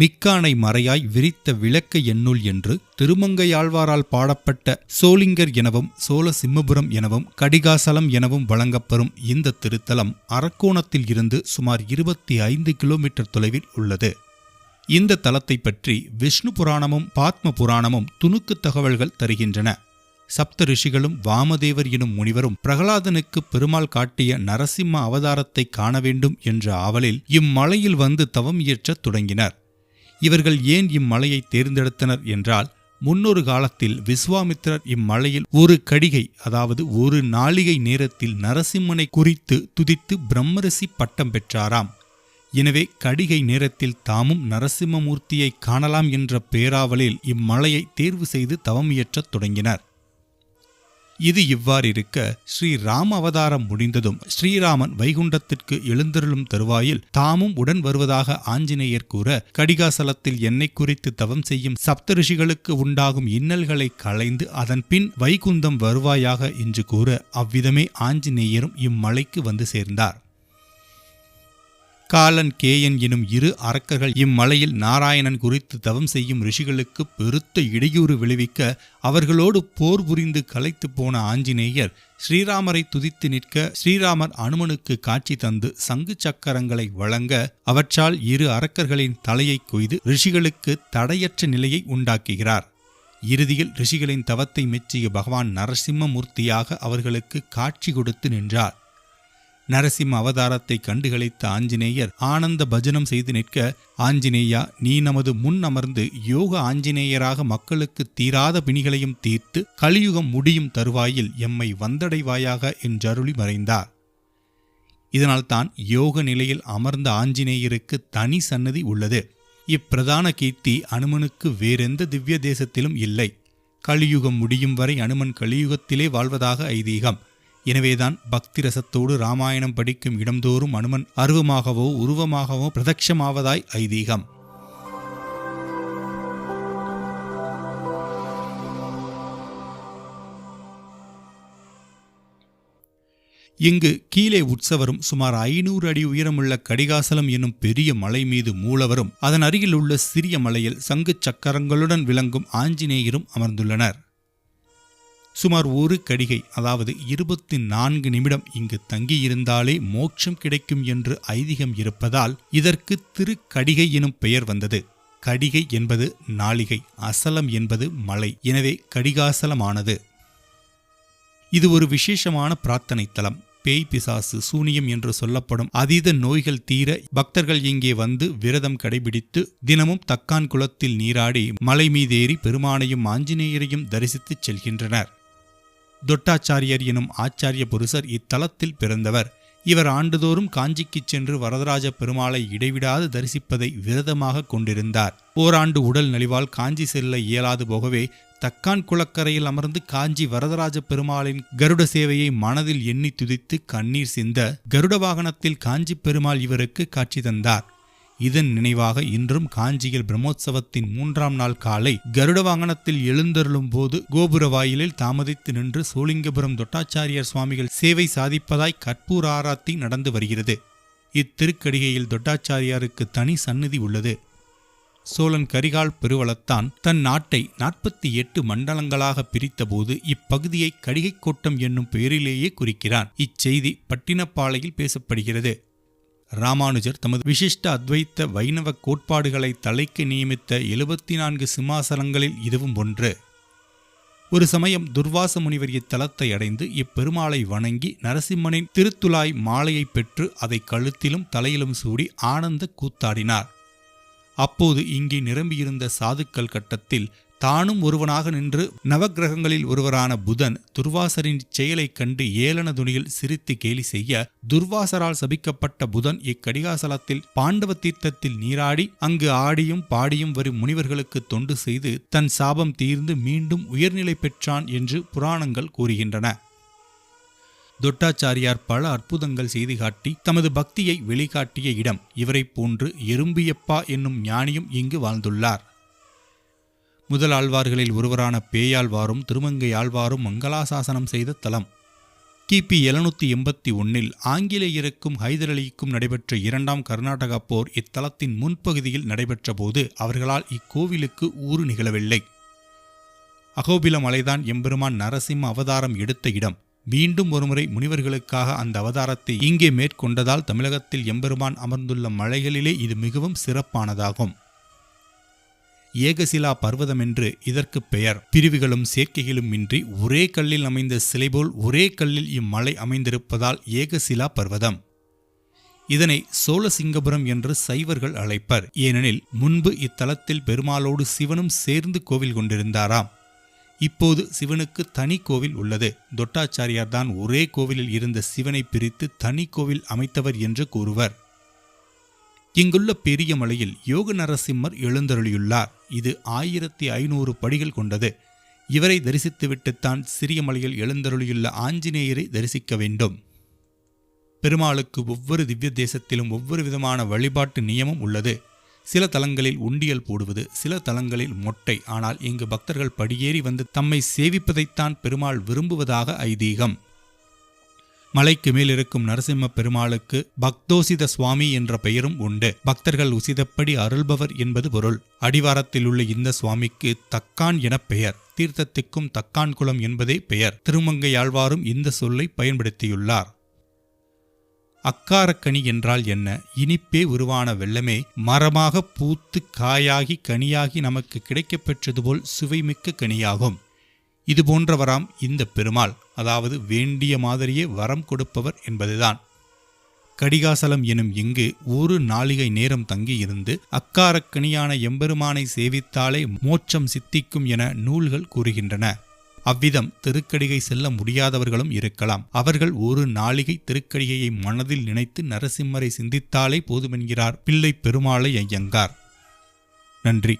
மிக்கானை மறையாய் விரித்த விளக்க எண்ணுள் என்று திருமங்கையாழ்வாரால் பாடப்பட்ட சோளிங்கர் எனவும் சோழ சிம்மபுரம் எனவும் கடிகாசலம் எனவும் வழங்கப்பெறும் இந்த திருத்தலம் அரக்கோணத்தில் இருந்து சுமார் இருபத்தி ஐந்து கிலோமீட்டர் தொலைவில் உள்ளது. இந்த தலத்தை பற்றி விஷ்ணு புராணமும் பாத்ம புராணமும் துணுக்கு தகவல்கள் தருகின்றன. சப்த ரிஷிகளும் வாமதேவர் எனும் முனிவரும் பிரகலாதனுக்கு பெருமாள் காட்டிய நரசிம்ம அவதாரத்தை காண வேண்டும் என்ற ஆவலில் இம்மலையில் வந்து தவம் இயற்றத் தொடங்கினர். இவர்கள் ஏன் இம்மலையை தேர்ந்தெடுத்தனர் என்றால் முன்னொரு காலத்தில் விஸ்வாமித்திரர் இம்மலையில் ஒரு கடிகை அதாவது ஒரு நாளிகை நேரத்தில் நரசிம்மனை குறித்து துதித்து பிரம்மரிசி பட்டம் பெற்றாராம். எனவே கடிகை நேரத்தில் தாமும் நரசிம்மமூர்த்தியை காணலாம் என்ற பேராவலில் இம்மலையை தேர்வு செய்து தவமியற்றத் தொடங்கினர். இது இவ்வாறிருக்க ஸ்ரீராம அவதாரம் முடிந்ததும் ஸ்ரீராமன் வைகுண்டத்திற்கு எழுந்தருளும் தருவாயில் தாமும் உடன் வருவதாக ஆஞ்சநேயர் கூற கடிகாசலத்தில் என்னை குறித்து தவம் செய்யும் சப்தரிஷிகளுக்கு உண்டாகும் இன்னல்களை களைந்து அதன் பின் வைகுந்தம் வருவாயாக என்று கூற அவ்விதமே ஆஞ்சநேயரும் இம்மலைக்கு வந்து சேர்ந்தார். காலன் கேயன் எனும் இரு அரக்கர்கள் இம்மலையில் நாராயணன் குறித்து தவம் செய்யும் ரிஷிகளுக்கு பெருத்த இடையூறு விளைவிக்க அவர்களோடு போர் புரிந்து கலைத்து போன ஆஞ்சநேயர் ஸ்ரீராமரை துதித்து நிற்க ஸ்ரீராமர் அனுமனுக்கு காட்சி தந்து சங்கு சக்கரங்களை வழங்க அவற்றால் இரு அரக்கர்களின் தலையை கொய்து ரிஷிகளுக்கு தடையற்ற நிலையை உண்டாக்குகிறார். இறுதியில் ரிஷிகளின் தவத்தை மெச்சிய பகவான் நரசிம்மமூர்த்தியாக அவர்களுக்கு காட்சி கொடுத்து நின்றார். நரசிம்ம அவதாரத்தை கண்டுகளித்த ஆஞ்சநேயர் ஆனந்த பஜனம் செய்து நிற்க ஆஞ்சநேயா நீ நமது முன் அமர்ந்து யோக ஆஞ்சநேயராக மக்களுக்கு தீராத பிணிகளையும் தீர்த்து கலியுகம் முடியும் தருவாயில் எம்மை வந்தடைவாயாக என்றருளி மறைந்தார். இதனால்தான் யோக நிலையில் அமர்ந்த ஆஞ்சநேயருக்கு தனி சன்னதி உள்ளது. இப்பிரதான கீர்த்தி அனுமனுக்கு வேறெந்த திவ்ய தேசத்திலும் இல்லை. கலியுகம் முடியும் வரை அனுமன் கலியுகத்திலே வாழ்வதாக ஐதீகம். எனவேதான் பக்தி ரசத்தோடு ராமாயணம் படிக்கும் இடம்தோறும் அனுமன் அருவமாகவோ உருவமாகவோ பிரதட்சமாவதாய் ஐதீகம். இங்கு கீழே உற்சவரும் சுமார் ஐநூறு அடி உயரமுள்ள கடிகாசலம் என்னும் பெரிய மலை மீது மூலவரும் அதன் அருகில் உள்ள சிறிய மலையில் சங்கு சக்கரங்களுடன் விளங்கும் ஆஞ்சநேயரும் அமர்ந்துள்ளனர். சுமார் ஒரு கடிகை அதாவது இருபத்தி நான்கு நிமிடம் இங்கு தங்கியிருந்தாலே மோட்சம் கிடைக்கும் என்று ஐதீகம் இருப்பதால் இதற்கு திருக்கடிகை எனும் பெயர் வந்தது. கடிகை என்பது நாளிகை அசலம் என்பது மலை எனவே கடிகாசலமானது. இது ஒரு விசேஷமான பிரார்த்தனை தலம் பேய் பிசாசு சூனியம் என்று சொல்லப்படும் அதீத நோய்கள் தீர பக்தர்கள் இங்கே வந்து விரதம் கடைபிடித்து தினமும் தக்கான் குளத்தில் நீராடி மலை மீதேறி பெருமானையும் ஆஞ்சநேயரையும் தரிசித்துச் செல்கின்றனர். தொட்டாச்சாரியர் எனும் ஆச்சாரிய புருஷர் இத்தலத்தில் பிறந்தவர். இவர் ஆண்டுதோறும் காஞ்சிக்குச் சென்று வரதராஜ பெருமாளை இடைவிடாது தரிசிப்பதை விரதமாக கொண்டிருந்தார். ஓராண்டு உடல் நலிவால் காஞ்சி செல்ல இயலாது போகவே தக்கான் குளக்கரையில் அமர்ந்து காஞ்சி வரதராஜ பெருமாளின் கருட சேவையை மனதில் எண்ணி துதித்து கண்ணீர் சிந்த கருட வாகனத்தில் காஞ்சி பெருமாள் இவருக்கு காட்சி தந்தார். இதன் நினைவாக இன்றும் காஞ்சியில் பிரம்மோற்சவத்தின் மூன்றாம் நாள் காலை கருட வாகனத்தில் எழுந்தருளும் போது கோபுர வாயிலில் தாமதித்து நின்று சோளிங்கபுரம் தொட்டாச்சாரியார் சுவாமிகள் சேவை சாதிப்பதாய் கற்பூர் ஆராத்தி நடந்து வருகிறது. இத்திருக்கடிகையில் தொட்டாச்சாரியாருக்கு தனி சந்நிதி உள்ளது. சோழன் கரிகால் பெருவளத்தான் தன் நாட்டை நாற்பத்தி எட்டு மண்டலங்களாக பிரித்தபோது இப்பகுதியை கடிகை கோட்டம் என்னும் பெயரிலேயே குறிக்கிறான். இச்செய்தி பட்டினப்பாளையில் பேசப்படுகிறது. ராமானுஜர் தமது விசிஷ்ட அத்வைத்த வைணவ கோட்பாடுகளை தலைக்கு நியமித்த எழுபத்தி நான்கு சிம்மாசனங்களில் இதுவும் ஒன்று. ஒரு சமயம் துர்வாச முனிவர் இத்தலத்தை அடைந்து இப்பெருமாளை வணங்கி நரசிம்மனின் திருத்துலாய் மாலையை பெற்று அதை கழுத்திலும் தலையிலும் சூடி ஆனந்த கூத்தாடினார். அப்போது இங்கே நிரம்பியிருந்த சாதுக்கள் கட்டத்தில் தானும் ஒருவனாக நின்று நவக்கிரகங்களில் ஒருவரான புதன் துர்வாசரின் செயலைக் கண்டு ஏளன துணியில் சிரித்து கேலி செய்ய துர்வாசரால் சபிக்கப்பட்ட புதன் இக்கடிகாசலத்தில் பாண்டவ தீர்த்தத்தில் நீராடி அங்கு ஆடியும் பாடியும் வரும் முனிவர்களுக்கு தொண்டு செய்து தன் சாபம் தீர்ந்து மீண்டும் உயர்நிலை பெற்றான் என்று புராணங்கள் கூறுகின்றன. தொட்டாச்சாரியார் பல அற்புதங்கள் செய்து காட்டி தமது பக்தியை வெளிக்காட்டிய இடம். இவரைப் போன்று எறும்பியப்பா என்னும் ஞானியும் இங்கு வாழ்ந்துள்ளார். முதல் ஆழ்வார்களில் ஒருவரான பேயாழ்வாரும் திருமங்கை ஆழ்வாரும் மங்களாசாசனம் செய்த தலம். கிபி எழுநூத்தி எண்பத்தி ஒன்னில் ஆங்கிலேயருக்கும் ஹைதர் அலிக்கும் நடைபெற்ற இரண்டாம் கர்நாடகா போர் இத்தலத்தின் முன்பகுதியில் நடைபெற்ற போது அவர்களால் இக்கோவிலுக்கு ஊறு நிகழவில்லை. அகோபில மலைதான் எம்பெருமான் நரசிம்ம அவதாரம் எடுத்த இடம். மீண்டும் ஒருமுறை முனிவர்களுக்காக அந்த அவதாரத்தை இங்கே மேற்கொண்டதால் தமிழகத்தில் எம்பெருமான் அமர்ந்துள்ள மலைகளிலே இது மிகவும் சிறப்பானதாகும். ஏகசிலா பர்வதம் என்று இதற்கு பெயர். பிரிவுகளும் சேர்க்கைகளும் இன்றி ஒரே கல்லில் அமைந்த சிலை போல் ஒரே கல்லில் இம்மலை அமைந்திருப்பதால் ஏகசிலா பர்வதம். இதனை சோழசிங்கபுரம் என்று சைவர்கள் அழைப்பர். ஏனெனில் முன்பு இத்தலத்தில் பெருமாளோடு சிவனும் சேர்ந்து கோவில் கொண்டிருந்தாராம். இப்போது சிவனுக்கு தனி கோவில் உள்ளது. தொட்டாச்சாரியார் தான் ஒரே கோவிலில் இருந்த சிவனை பிரித்து தனி கோவில் அமைத்தவர் என்று கூறுவர். இங்குள்ள பெரிய மலையில் யோக நரசிம்மர் எழுந்தருளியுள்ளார். இது ஆயிரத்தி ஐநூறு படிகள் கொண்டது. இவரை தரிசித்துவிட்டுத்தான் சிறிய மலையில் எழுந்தருளியுள்ள ஆஞ்சநேயரை தரிசிக்க வேண்டும். பெருமாளுக்கு ஒவ்வொரு திவ்ய தேசத்திலும் ஒவ்வொரு விதமான வழிபாட்டு நியமம் உள்ளது. சில தலங்களில் உண்டியல் போடுவது சில தலங்களில் மொட்டை. ஆனால் இங்கு பக்தர்கள் படியேறி வந்து தம்மை சேவிப்பதைத்தான் பெருமாள் விரும்புவதாக ஐதீகம். மலைக்கு மேல் இருக்கும் நரசிம்ம பெருமாளுக்கு பக்தோசித சுவாமி என்ற பெயரும் உண்டு. பக்தர்கள் உசிதப்படி அருள்பவர் என்பது பொருள். அடிவாரத்தில் உள்ள இந்த சுவாமிக்கு தக்கான் என பெயர். தீர்த்தத்துக்கும் தக்கான் குளம் என்பதே பெயர். திருமங்கையாழ்வாரும் இந்த சொல்லை பயன்படுத்தியுள்ளார். அக்காரக்கனி என்றால் என்ன? இனிப்பே உருவான வெள்ளமே மரமாக பூத்து காயாகி கனியாகி நமக்கு கிடைக்கப்பெற்றது போல் சுவைமிக்க கனியாகும். இது போன்றவராம் இந்த பெருமாள். அதாவது வேண்டிய மாதிரியே வரம் கொடுப்பவர் என்பதுதான். கடிகாசலம் எனும் இங்கு ஒரு நாளிகை நேரம் தங்கியிருந்து அக்காரக்கணியான எம்பெருமானை சேவித்தாலே மோட்சம் சித்திக்கும் என நூல்கள் கூறுகின்றன. அவ்விதம் திருக்கடிகை செல்ல முடியாதவர்களும் இருக்கலாம். அவர்கள் ஒரு நாளிகை திருக்கடிகையை மனதில் நினைத்து நரசிம்மரை சிந்தித்தாலே போதுமென்கிறார். பிள்ளை பெருமாளை ஐயங்கார். நன்றி.